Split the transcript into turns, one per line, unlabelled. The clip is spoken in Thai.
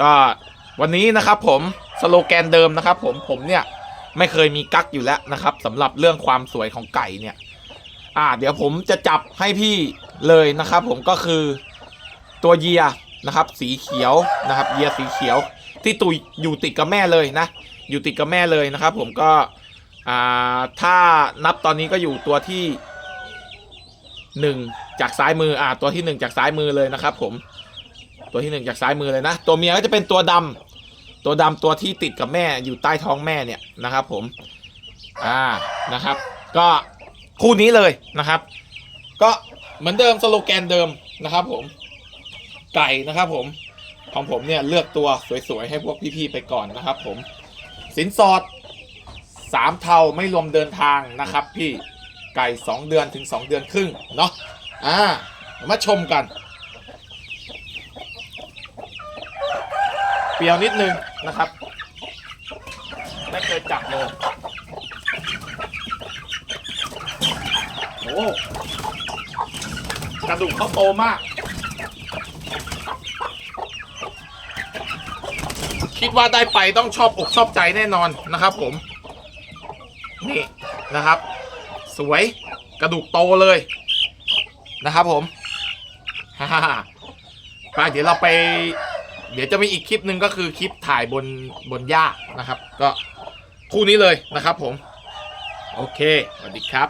ก็วันนี้นะครับผมสโลแกนเดิมนะครับ ผมผมเนี่ยไม่เคยมีกั๊กอยู่แล้วนะครับสำหรับเรื่องความสวยของไก่เนี่ย อ่า เดี๋ยวผมจะจับให้พี่เลยนะครับ ผมก็คือตัวเยียนะครับ สีเขียวนะครับ เยียสีเขียว ที่ตุยอยู่ติดกับแม่เลยนะ อยู่ติดกับแม่เลยนะครับ ผมก็อ่าถ้านับตอนนี้ก็อยู่ตัวที่หนึ่งจากซ้ายมืออ่าตัวที่หนึ่งจากซ้ายมือเลยนะครับ ผม ตัวที่หนึ่งจากซ้ายมือเลยนะ ตัวเมียก็จะเป็นตัวดำตัวดำตัวที่ติดกับแม่อยู่ใต้ท้องแม่เนี่ยนะครับ ผม อ่านะครับ ก็คู่นี้เลยนะครับ ก็เหมือนเดิมสโลแกนเดิมนะครับ ผม ไก่นะครับ ผมของผมเนี่ยเลือกตัวสวยๆให้พวกพี่ๆไปก่อนนะครับ ผม สินสอดสามเท่าไม่รวมเดินทางนะครับ พี่ไก่ 2 เดือนถึง 2 เดือนครึ่งเนาะอ่ามาชมกัน ปรียวนิดนึงนะครับ ไม่เคยจับเลยโอ้กระดูกเขาโตมาก คิดว่าได้ไปต้องชอบอกชอบใจแน่นอนนะครับผม นี่นะครับ สวยกระดูกโตเลยนะครับผมฮ่าฮ่าไปเดี๋ยวเราไป เดี๋ยวจะมีอีกคลิปหนึ่งก็คือคลิปถ่ายบนบนหญ้านะครับ ก็คู่นี้เลยนะครับผม โอเคสวัสดีครับ